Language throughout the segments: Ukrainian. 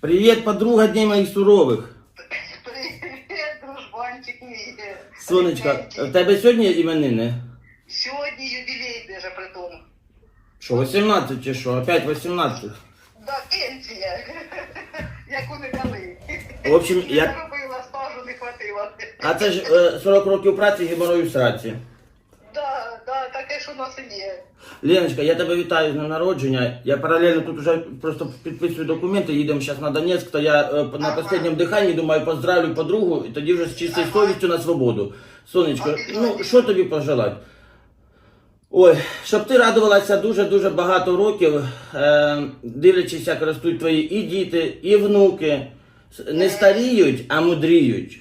Привет, подруга дней моих суровых. Привіт, дружбанчик мій. Сонечка, в тебе сьогодні іменини? Сьогодні юбілей даже при тому. Що, 18 чи що? Опять 18. Да, пенсія. Яку не дали. В общем, я- Не робила, стажу не хватило. А це ж е, 40 років праці геморою в сраці. У нас є. Леночка, я тебе вітаю з днем народження. Я паралельно тут уже просто підписую документи, їдемо зараз на Донецьк, то я е, на Ага. останньому диханні думаю, поздравлю подругу і тоді вже з чистою Ага. совістю на свободу. Сонечко, ну що тобі пожелати? Ой, щоб ти радувалася дуже-дуже багато років, е, дивлячись, як ростуть твої і діти, і внуки. С- Не старіють, а мудріють.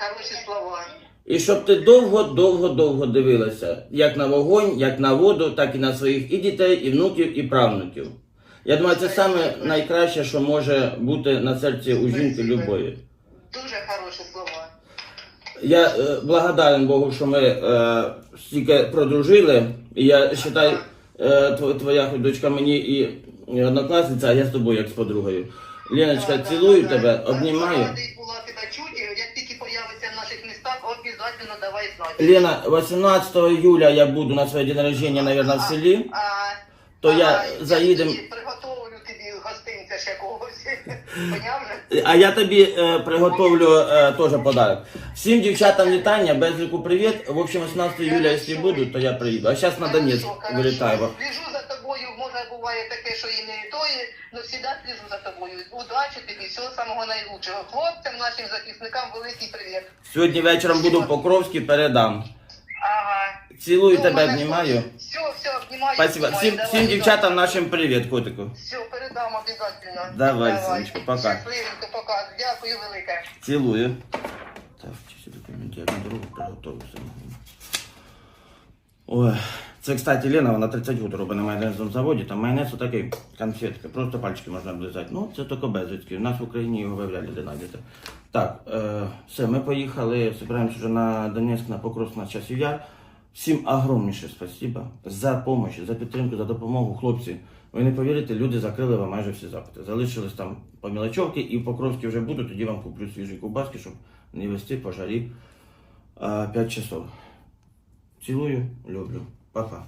Хороші слова. І щоб ти довго-довго-довго дивилася, як на вогонь, як на воду, так і на своїх і дітей, і внуків, і правнуків. Я думаю, це саме найкраще, що може бути на серці у жінки любої. Дуже хороші слова. Я е, благодарен Богу, що ми е, стільки продружили. І я вважаю, е, твоя дочка мені і, однокласниця, а я з тобою як з подругою. Леночка, Да, цілую тебе, обнімаю. Радий була тебе чути. Як тільки появиться в наших містах, обов'язково. Лена, 18 июля я буду на своє день рождения, наверное, в селі. А, То я заїдем- Приготовлю тобі гостинця ще когось. Поняв же? А я тобі е, приготовлю е, теж подарок. Всім дівчатам вітання, безліку привіт. В общем, 18 июля, якщо буду, то я приїду. А зараз на Донецьк вилітаю. Слежу за буває таке, що і не тої, але завжди слежу за тобою. Удачі тобі, всього самого найкращого. Хлопцям, нашим захисникам великий привіт. Сьогодні вечором буду в Покровській, передам. Ага. Цілую Ну, тебе, мене обнімаю. Все, все, обнімаю. Спасибо. обнімаю. Всім, Давай, всім давай. дівчатам нашим привіт, котику. Все, передам обов'язково. Давай, сонечко, пока. Щасливенько, пока. Дякую велике. Цілую. Так, всі документи я на другу приготовився. Ой, це, кстати, Лена, вона 30 років робить на майонезному заводі, там майонез отакий, конфетка, просто пальчики можна облизати. Ну, це тільки безвідки. У нас в Україні його виявляли, де знайдете. Так, е, все, ми поїхали, збираємося вже на Донецьк, на Покровськ, на часів яр. Всім огромніше спасибо за допомогу, за підтримку, за допомогу, хлопці. Ви не повірите, люди закрили вам майже всі запити. Залишились там по мілочовки і в Покровській вже буду, тоді вам куплю свіжі ковбаски, щоб не вести пожарі 5 часов. Цілую, люблю. 办法。